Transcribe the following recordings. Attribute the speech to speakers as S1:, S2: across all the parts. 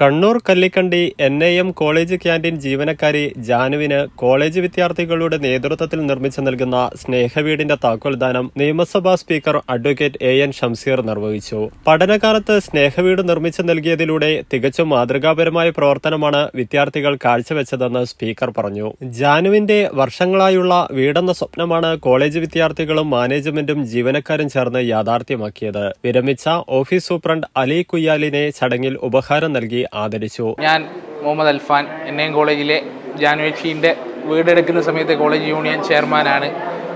S1: Kannur Kallikandi N I M college canteen ജീവനക്കാരി ജാനുവിന് college വിദ്യാർത്ഥികളുടെ നേതൃത്വത്തിൽ നിർമ്മിച്ചു നൽകുന്ന സ്നേഹവീടിന്റെ താക്കോൽദാനം നിയമസഭാ speaker advocate A N Shamseer നിർവഹിച്ചു. പഠനകാലത്ത് സ്നേഹവീട് നിർമ്മിച്ചു നൽകിയതിലൂടെ തികച്ചും മാതൃകാപരമായ പ്രവർത്തനമാണ് വിദ്യാർത്ഥികൾ കാഴ്ചവെച്ചതെന്ന് സ്പീക്കർ പറഞ്ഞു. ജാനുവിന്റെ വർഷങ്ങളായുള്ള വീടെന്ന സ്വപ്നമാണ് കോളേജ് വിദ്യാർത്ഥികളും മാനേജ്മെന്റും ജീവനക്കാരും ചേർന്ന് യാഥാർത്ഥ്യമാക്കിയത്. വിരമിച്ച ഓഫീസ് സൂപ്രണ്ട് അലി കുയ്യാലിനെ ചടങ്ങിൽ ഉപഹാരം നൽകി ആദരിച്ചു.
S2: ഞാൻ മുഹമ്മദ് അൽഫാൻ എൻ എം കോളേജിലെ ജാനുവച്ചിന്റെ വീടെടുക്കുന്ന സമയത്ത് കോളേജ് യൂണിയൻ ചെയർമാനാണ്.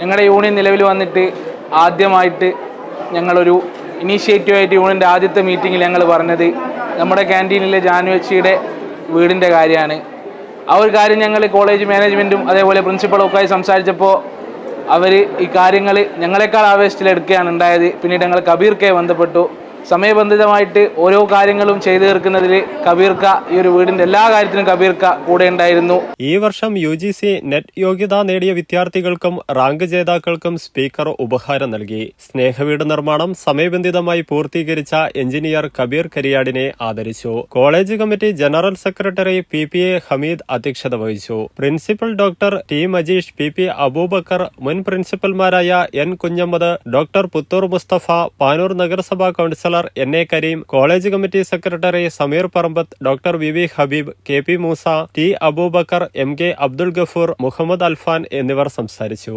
S2: ഞങ്ങളുടെ യൂണിയൻ നിലവിൽ വന്നിട്ട് ആദ്യമായിട്ട് ഞങ്ങളൊരു ഇനീഷ്യേറ്റീവായിട്ട് യൂണിയന്റെ ആദ്യത്തെ മീറ്റിങ്ങിൽ ഞങ്ങൾ പറഞ്ഞത് നമ്മുടെ ക്യാന്റീനിലെ ജാനുവച്ചിയുടെ വീടിന്റെ കാര്യമാണ്. ആ ഒരു കാര്യം ഞങ്ങൾ കോളേജ് മാനേജ്മെന്റും അതേപോലെ പ്രിൻസിപ്പളും ഒക്കെ സംസാരിച്ചപ്പോൾ അവർ ഈ കാര്യങ്ങൾ ഞങ്ങളെക്കാൾ ആവേശത്തിലെടുക്കുകയാണ് ഉണ്ടായത്. പിന്നീട് ഞങ്ങൾ കബീർ കെ ബന്ധപ്പെട്ടു. സമയബന്ധിതമായിട്ട് ഓരോ കാര്യങ്ങളും ചെയ്തു തീർക്കുന്നതിൽ കബീർക്ക ഈ ഒരു വീടിന്റെ എല്ലാ കാര്യത്തിനും കബീർക്ക കൂടെ ഉണ്ടായിരുന്നു.
S1: ഈ വർഷം യു ജി സി നെറ്റ് യോഗ്യത നേടിയ വിദ്യാർത്ഥികൾക്കും റാങ്ക് ജേതാക്കൾക്കും സ്പീക്കർ ഉപഹാരം നൽകി. സ്നേഹവീട് നിർമ്മാണം സമയബന്ധിതമായി പൂർത്തീകരിച്ച എഞ്ചിനീയർ കബീർ കരിയാടിനെ ആദരിച്ചു. College committee general secretary P P A Hameed അധ്യക്ഷത വഹിച്ചു. Principal doctor T Majeesh P P Aboobacker മുൻ പ്രിൻസിപ്പൽമാരായ എൻ കുഞ്ഞമ്മദ് ഡോക്ടർ പുത്തൂർ മുസ്തഫ പാനൂർ നഗരസഭാ councillor N. A. Kareem college committee secretary Sameer Parambath doctor V. V. Habeeb K. P. Moosa T. Aboobacker M. K. Abdul Gafoor Muhammed Alfan എന്നിവർ സംസാരിച്ചു.